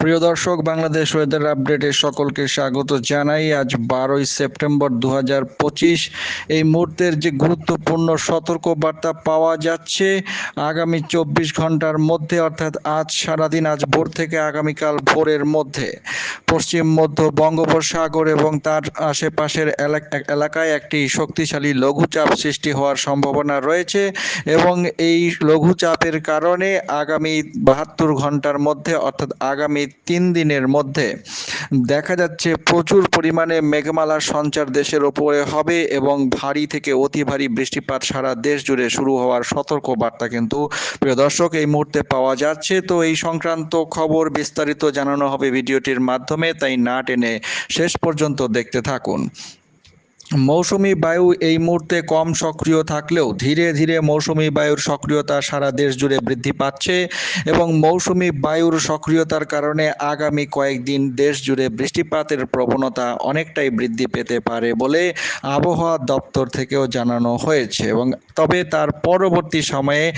প্রিয় দর্শক, বাংলাদেশ ওয়েদার আপডেটে সকলকে স্বাগত জানাই। আজ বারোই সেপ্টেম্বর দু হাজার পঁচিশ। এই মুহূর্তের যে গুরুত্বপূর্ণ সতর্ক বার্তা পাওয়া যাচ্ছে, আগামী চব্বিশ ঘণ্টার মধ্যে, অর্থাৎ আজ সারাদিন, আজ ভোর থেকে আগামীকাল ভোরের মধ্যে। পশ্চিম, মধ্য বঙ্গোপসাগর এবং তার আশেপাশের এলাকায় একটি শক্তিশালী লঘুচাপ সৃষ্টি হওয়ার সম্ভাবনা রয়েছে এবং এই লঘুচাপের কারণে আগামী বাহাত্তর ঘণ্টার মধ্যে, অর্থাৎ আগামী তিন দিনের মধ্যে। দেখা যাচ্ছে প্রচুর পরিমাণে মেঘমালার সঞ্চার দেশের ওপরে হবে এবং ভারী থেকে অতি ভারী বৃষ্টিপাত সারা দেশ জুড়ে শুরু হওয়ার সতর্ক বার্তা কিন্তু প্রিয় দর্শক, এই মুহূর্তে পাওয়া যাচ্ছে। তো এই সংক্রান্ত খবর বিস্তারিত জানানো হবে ভিডিওটির মাধ্যমে, তাই না টেনে শেষ পর্যন্ত দেখতে থাকুন। মৌসুমি বায়ু এই মুহূর্তে কম সক্রিয় থাকলেও ধীরে ধীরে মৌসুমি বায়ুর সক্রিয়তা সারা দেশ জুড়ে বৃদ্ধি পাচ্ছে এবং মৌসুমি বায়ুর সক্রিয়তার কারণে আগামী কয়েকদিন দেশ জুড়ে বৃষ্টিপাতের প্রবণতা অনেকটাই বৃদ্ধি পেতে পারে বলে আবহাওয়া দপ্তর থেকেও জানানো হয়েছে এবং তবে তার পরবর্তী সময়ে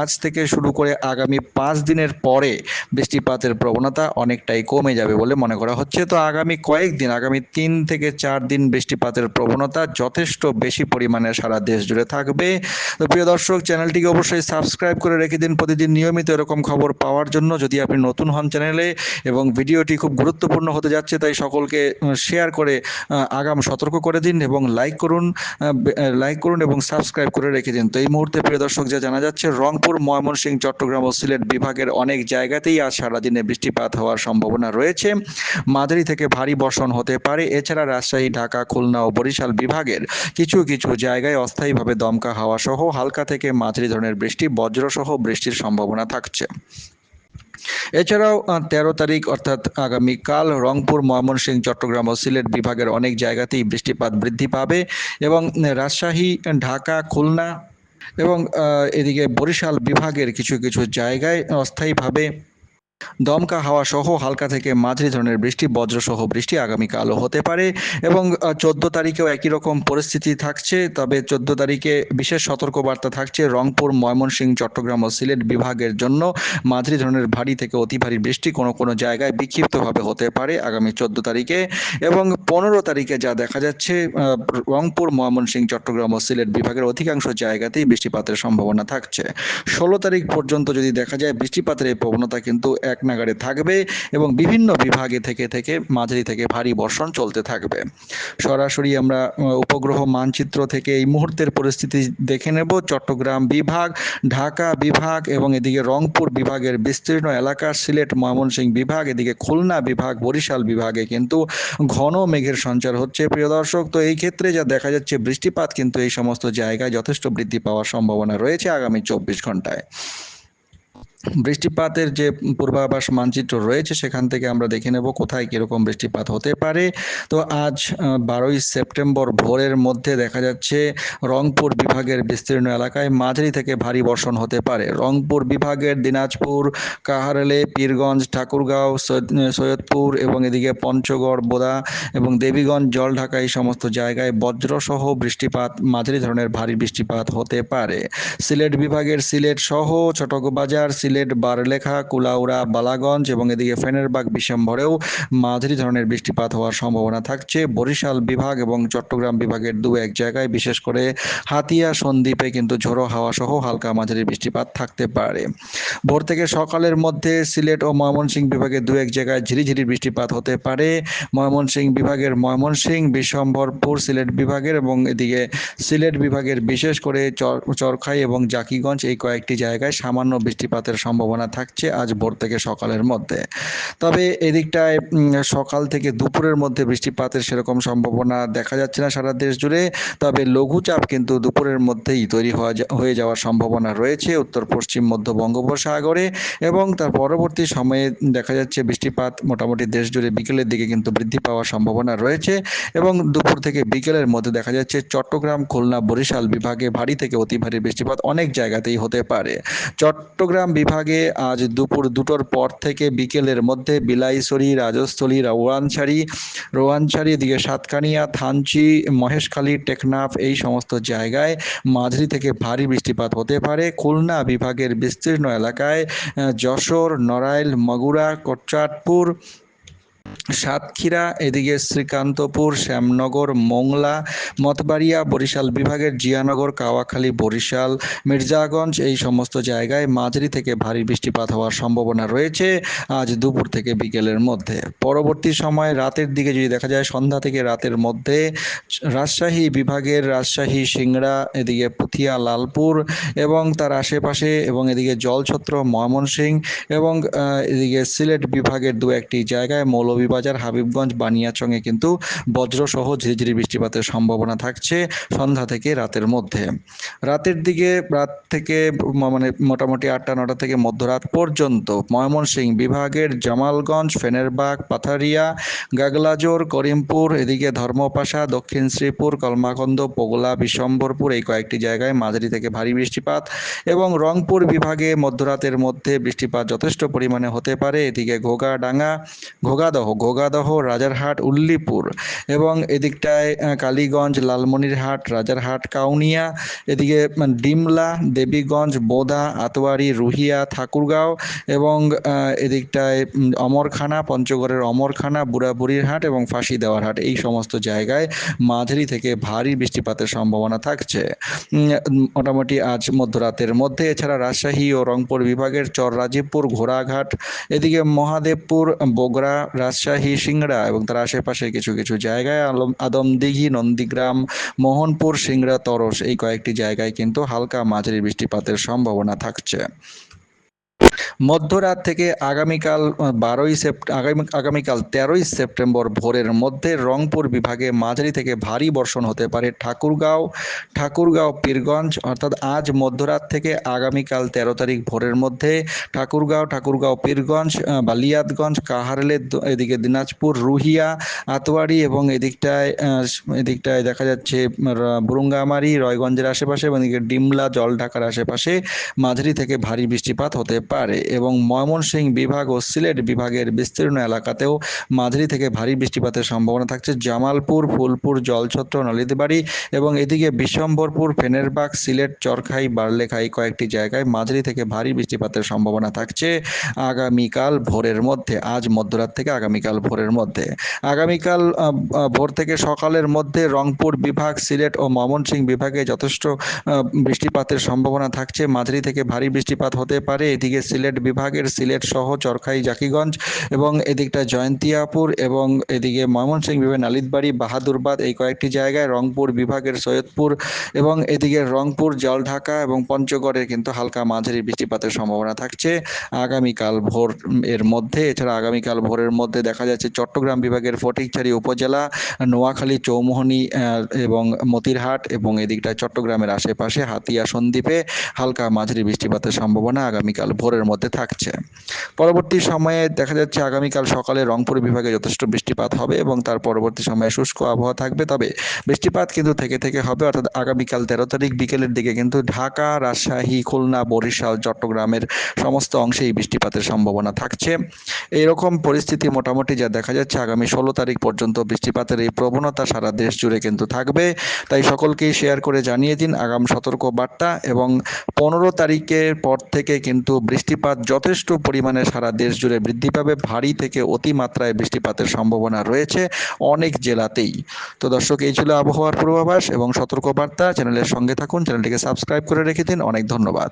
আজ থেকে শুরু করে আগামী পাঁচ দিনের পরে বৃষ্টিপাতের প্রবণতা অনেকটাই কমে যাবে বলে মনে করা হচ্ছে। তো আগামী কয়েকদিন, আগামী তিন থেকে চার দিন বৃষ্টিপাতের প্রবণতা যথেষ্ট বেশি পরিমাণে সারা দেশ জুড়ে থাকবে। তো প্রিয় দর্শক, চ্যানেলটিকে অবশ্যই সাবস্ক্রাইব করে রেখে দিন। প্রতিদিন নিয়মিত এরকম খবর পাওয়ার জন্য যদি আপনি নতুন হন চ্যানেলে এবং ভিডিওটি খুব গুরুত্বপূর্ণ হতে যাচ্ছে, তাই সকলকে শেয়ার করে আগাম সতর্ক করে দিন এবং লাইক করুন লাইক করুন এবং সাবস্ক্রাইব করে রেখে দিন। তো এই মুহূর্তে প্রিয় দর্শক, যা জানা যাচ্ছে, রংপুর, ময়মনসিংহ, চট্টগ্রাম ও সিলেট বিভাগের অনেক জায়গাতেই আজ সারাদিনে বৃষ্টিপাত হওয়ার সম্ভাবনা রয়েছে। মাঝারি থেকে ভারী বর্ষণ হতে পারে। এছাড়া রাজশাহী, ঢাকা, খুলনা ও বরিশাল বিভাগের কিছু কিছু জায়গায় অস্থায়ীভাবে দমকা হাওয়া সহ হালকা থেকে মাঝারি ধরনের বৃষ্টি, বজ্রসহ বৃষ্টির সম্ভাবনা থাকছে। এছাড়াও তেরো তারিখ অর্থাৎ আগামীকাল রংপুর, ময়মনসিংহ, চট্টগ্রাম ও সিলেট বিভাগের অনেক জায়গাতেই বৃষ্টিপাত বৃদ্ধি পাবে এবং রাজশাহী, ঢাকা, খুলনা এবং এদিকে বরিশাল বিভাগের কিছু কিছু জায়গায় অস্থায়ীভাবে দমকা হাওয়া সহ হালকা থেকে মাঝারি ধরনের বৃষ্টি, বজ্রসহ বৃষ্টি আগামীকালও হতে পারে এবং চোদ্দ তারিখেও একই রকম পরিস্থিতি থাকছে। তবে চোদ্দ তারিখে বিশেষ সতর্কবার্তা থাকছে রংপুর, ময়মনসিংহ, চট্টগ্রাম ও সিলেট বিভাগের জন্য। মাঝারি ধরনের ভারী থেকে অতি ভারী বৃষ্টি কোনো কোনো জায়গায় বিক্ষিপ্তভাবে হতে পারে আগামী চোদ্দ তারিখে এবং পনেরো তারিখে যা দেখা যাচ্ছে রংপুর, ময়মনসিংহ, চট্টগ্রাম ও সিলেট বিভাগের অধিকাংশ জায়গাতেই বৃষ্টিপাতের সম্ভাবনা থাকছে। ষোলো তারিখ পর্যন্ত যদি দেখা যায় বৃষ্টিপাতের এই প্রবণতা কিন্তু এক নাগাড়ে থাকবে এবং বিভিন্ন বিভাগে থেকে থেকে মাঝারি থেকে ভারী বর্ষণ চলতে থাকবে। সরাসরি আমরা উপগ্রহ মানচিত্র থেকে এই মুহূর্তের পরিস্থিতি দেখে নেব। চট্টগ্রাম বিভাগ, ঢাকা বিভাগ এবং এদিকে রংপুর বিভাগের বিস্তীর্ণ এলাকা সিলেট, ময়মনসিংহ বিভাগ, এদিকে খুলনা বিভাগ, বরিশাল বিভাগে কিন্তু ঘন মেঘের সঞ্চার হচ্ছে। প্রিয় দর্শক, তো এই ক্ষেত্রে যা দেখা যাচ্ছে, বৃষ্টিপাত কিন্তু এই সমস্ত জায়গায় যথেষ্ট বৃদ্ধি পাওয়ার সম্ভাবনা রয়েছে আগামী চব্বিশ ঘন্টায়। বৃষ্টিপাতের যে পূর্বাভাস মানচিত্র রয়েছে, সেখান থেকে আমরা দেখে নেব কোথায় কীরকম বৃষ্টিপাত হতে পারে। তো আজ বারোই সেপ্টেম্বর ভোরের মধ্যে দেখা যাচ্ছে, রংপুর বিভাগের বিস্তীর্ণ এলাকায় মাঝারি থেকে ভারী বর্ষণ হতে পারে। রংপুর বিভাগের দিনাজপুর, কাহারলে, পীরগঞ্জ, ঠাকুরগাঁও, সৈয়দ- সৈয়দপুর এবং এদিকে পঞ্চগড়, বোদা এবং দেবীগঞ্জ, জলঢাকা এই সমস্ত জায়গায় বজ্রসহ বৃষ্টিপাত, মাঝারি ধরনের ভারী বৃষ্টিপাত হতে পারে। সিলেট বিভাগের সিলেট সহ ছোটবাজার সিলেট বারলেখা, কুলাউড়া, বালাগঞ্জ এবং এদিকে ফেনেরবাগ, বিশম্বরেও মাঝারি ধরনের বৃষ্টিপাত হওয়ার সম্ভাবনা থাকছে। বরিশাল বিভাগ এবং চট্টগ্রাম বিভাগের দু এক জায়গায়, বিশেষ করে হাতিয়া, সন্দ্বীপে কিন্তু ঝোড়ো হাওয়া সহ হালকা মাঝারি বৃষ্টিপাত থাকতে পারে। ভোর থেকে সকালের মধ্যে সিলেট ও ময়মনসিংহ বিভাগের দু এক জায়গায় ঝিরিঝিরি বৃষ্টিপাত হতে পারে। ময়মনসিংহ বিভাগের ময়মনসিংহ, বিশম্বরপুর সিলেট বিভাগের এবং এদিকে সিলেট বিভাগের বিশেষ করে চর- চরখাই এবং জাকিগঞ্জ এই কয়েকটি জায়গায় সামান্য বৃষ্টিপাতের সম্ভাবনা থাকছে আজ ভোর থেকে সকালের মধ্যে। তবে এদিকটায় সকাল থেকে দুপুরের মধ্যে বৃষ্টিপাতের সেরকম সম্ভাবনা দেখা যাচ্ছে না সারা দেশ জুড়ে। তবে লঘুচাপ কিন্তু দুপুরের মধ্যেই তৈরি হয়ে যাওয়ার সম্ভাবনা রয়েছে উত্তর, পশ্চিম, মধ্য বঙ্গোপসাগরে এবং তার পরবর্তী সময়ে দেখা যাচ্ছে বৃষ্টিপাত মোটামুটি দেশ জুড়ে বিকেলের দিকে কিন্তু বৃদ্ধি পাওয়ার সম্ভাবনা রয়েছে এবং দুপুর থেকে বিকেলের মধ্যে দেখা যাচ্ছে চট্টগ্রাম, খুলনা, বরিশাল বিভাগে ভারী থেকে অতি ভারী বৃষ্টিপাত অনেক জায়গাতেই হতে পারে। চট্টগ্রাম বিভাগ বিভাগে আজ দুপুর দুটোর পর থেকে বিকেলের মধ্যে বিলাইছড়ি, রাজস্থলী রোয়ানছড়ি রোয়ানছড়ি, এদিকে সাতকানিয়া, থানচি, মহেশখালী, টেকনাফ এই সমস্ত জায়গায় মাঝারি থেকে ভারী বৃষ্টিপাত হতে পারে। খুলনা বিভাগের বিস্তীর্ণ এলাকায় যশোর, নড়াইল, মগুরা কোটচাঁদপুর সাতক্ষীরা, এদিকে শ্রীকান্তপুর, শ্যামনগর, মোংলা মতবাড়িয়া বরিশাল বিভাগের জিয়ানগর, কাওয়াখালী, বরিশাল, মির্জাগঞ্জ এই সমস্ত জায়গায় মাঝারি থেকে ভারী বৃষ্টিপাত হওয়ার সম্ভাবনা রয়েছে আজ দুপুর থেকে বিকেলের মধ্যে। পরবর্তী সময় রাতের দিকে যদি দেখা যায় সন্ধ্যা থেকে রাতের মধ্যে, রাজশাহী বিভাগের রাজশাহী, সিংড়া, এদিকে পুথিয়া, লালপুর এবং তার আশেপাশে এবং এদিকে জলছত্র ময়মনসিং এবং এদিকে সিলেট বিভাগের দু একটি জায়গায় মৌলভীবাজার, হাবিবগঞ্জ, বানিয়াচংয়ে কিন্তু বজ্রসহ ঝিরিঝিরি বৃষ্টিপাতের সম্ভাবনা থাকছে সন্ধ্যা থেকে রাতের মধ্যে। রাতের দিকে, রাত থেকে মানে মোটামুটি আটটা, নটা থেকে মধ্যরাত পর্যন্ত ময়মনসিংহ বিভাগের জামালগঞ্জ, ফেনেরবাগ, পাথারিয়া, গাগলাজোর, করিমপুর, এদিকে ধর্মপাশা, দক্ষিণ শ্রীপুর কলমাকন্দ পোগলা বিশ্বম্বরপুর এই কয়েকটি জায়গায় মাঝারি থেকে ভারী বৃষ্টিপাত এবং রংপুর বিভাগে মধ্যরাতের মধ্যে বৃষ্টিপাত যথেষ্ট পরিমাণে হতে পারে। এদিকে ঘোগাডাঙ্গা ঘোগাদহ ঘোগাদহ রাজারহাট, উল্লিপুর এবং এদিকটায় কালীগঞ্জ, লালমনিরহাট, রাজারহাট, কাউনিয়া, এদিকে ডিমলা, দেবীগঞ্জ, বোদা, আতোয়ারি, রুহিয়া, ঠাকুরগাঁও এবং এদিকটায় অমরখানা, পঞ্চগড়ের অমরখানা, বুড়াবুড়ির হাট এবং ফাঁসি দেওয়ার হাট। এই সমস্ত জায়গায় মাঝারি থেকে ভারী বৃষ্টিপাতের সম্ভাবনা থাকছে। মোটামুটি আজ মধ্যরাতের মধ্যে। এছাড়া রাজশাহী ও রংপুর বিভাগের চর রাজীবপুর ঘোড়াঘাট, এদিকে মহাদেবপুর, বগুড়া রাজশাহী, সিংড়া এবং তার আশেপাশে কিছু কিছু জায়গায় আলম, আদমদিঘি, নন্দীগ্রাম, মোহনপুর, সিংড়া, তরস এই কয়েকটি জায়গায় কিন্তু হালকা মাঝারি বৃষ্টিপাতের সম্ভাবনা থাকছে। মধ্যরাত থেকে আগামীকাল বারোই সেপ্ট, আগামী, আগামীকাল তেরোই সেপ্টেম্বর ভোরের মধ্যে রংপুর বিভাগে মাঝারি থেকে ভারী বর্ষণ হতে পারে। ঠাকুরগাঁও ঠাকুরগাঁও, পীরগঞ্জ, অর্থাৎ আজ মধ্যরাত থেকে আগামীকাল তেরো তারিখ ভোরের মধ্যে ঠাকুরগাঁও ঠাকুরগাঁও, পীরগঞ্জ বালিয়াতগঞ্জ কাহারলে এদিকে দিনাজপুর, রুহিয়া, আতোয়ারি এবং এদিকটায় এদিকটায় দেখা যাচ্ছে বুরুঙ্গামারি, রয়গঞ্জের আশেপাশে এবং এদিকে ডিমলা, জলঢাকার আশেপাশে মাঝারি থেকে ভারী বৃষ্টিপাত হতে পারে এবং ময়মনসিংহ বিভাগ ও সিলেট বিভাগের বিস্তীর্ণ এলাকাতেও মাঝারি থেকে ভারী বৃষ্টিপাতের সম্ভাবনা থাকছে। জামালপুর, ফুলপুর, জলছত্র, নলিতবাড়ি এবং এদিকে বিশ্বম্বরপুর, ফেনেরবাগ, সিলেট, চরখাই, বারলেখাই কয়েকটি জায়গায় মাঝারি থেকে ভারী বৃষ্টিপাতের সম্ভাবনা থাকছে। আগামীকাল ভোরের মধ্যে, আজ মধ্যরাত থেকে আগামীকাল ভোরের মধ্যে। আগামীকাল ভোর থেকে সকালের মধ্যে রংপুর বিভাগ, সিলেট ও ময়মনসিংহ বিভাগে যথেষ্ট বৃষ্টিপাতের সম্ভাবনা থাকছে। মাঝারি থেকে ভারী বৃষ্টিপাত হতে পারে। এদিকে সিলেট বিভাগের সিলেট সহ চরখাই, জাকিগঞ্জ এবং এদিকটা জয়ন্তিয়াপুর এবং এদিকে ময়মনসিংহ বিভাগের নালিতবাড়ি, বাহাদুরবাদ এই কয়েকটি জায়গায় রংপুর বিভাগের সৈয়দপুর এবং এদিকে রংপুর, জলঢাকা এবং পঞ্চগড়ে কিন্তু হালকা মাঝারি বৃষ্টিপাতের সম্ভাবনা থাকছে আগামীকাল ভোর এর মধ্যে। এছাড়া আগামীকাল ভোরের মধ্যে দেখা যাচ্ছে চট্টগ্রাম বিভাগের ফটিকছড়ি উপজেলা, নোয়াখালী, চৌমোহনী এবং মতিরহাট এবং এদিকটা চট্টগ্রামের আশেপাশে হাতিয়া সন্দ্বীপে হালকা মাঝারি বৃষ্টিপাতের সম্ভাবনা আগামীকাল ভোরের মধ্যে থাকছে। পরবর্তী সময়ে দেখা যাচ্ছে আগামীকাল সকালে রংপুর বিভাগে যথেষ্ট বৃষ্টিপাত হবে এবং তার পরবর্তী সময়ে শুষ্ক আবহাওয়া থাকবে। তবে বৃষ্টিপাত কিন্তু থেকে থেকে হবে, অর্থাৎ আগামীকাল তেরো তারিখ বিকেলের দিকে কিন্তু ঢাকা, রাজশাহী, খুলনা, বরিশাল, চট্টগ্রামের সমস্ত অংশেই বৃষ্টিপাতের সম্ভাবনা থাকছে। এইরকম পরিস্থিতি মোটামুটি যা দেখা যাচ্ছে আগামী ষোলো তারিখ পর্যন্ত বৃষ্টিপাতের এই প্রবণতা সারা দেশ জুড়ে কিন্তু থাকবে। তাই সকলকেই শেয়ার করে জানিয়ে দিন আগাম সতর্ক বার্তা এবং পনেরো তারিখের পর থেকে কিন্তু বৃষ্টিপাত যথেষ্ট পরিমাণে সারা দেশ জুড়ে বৃদ্ধি পাবে। ভারী থেকে অতিমাত্রায় বৃষ্টিপাতের সম্ভাবনা রয়েছে অনেক জেলাতেই। তো দর্শক, এই ছিল আবহাওয়ার পূর্বাভাস এবং সতর্কবার্তা। চ্যানেলের সঙ্গে থাকুন, চ্যানেলটিকে সাবস্ক্রাইব করে রেখে দিন। অনেক ধন্যবাদ।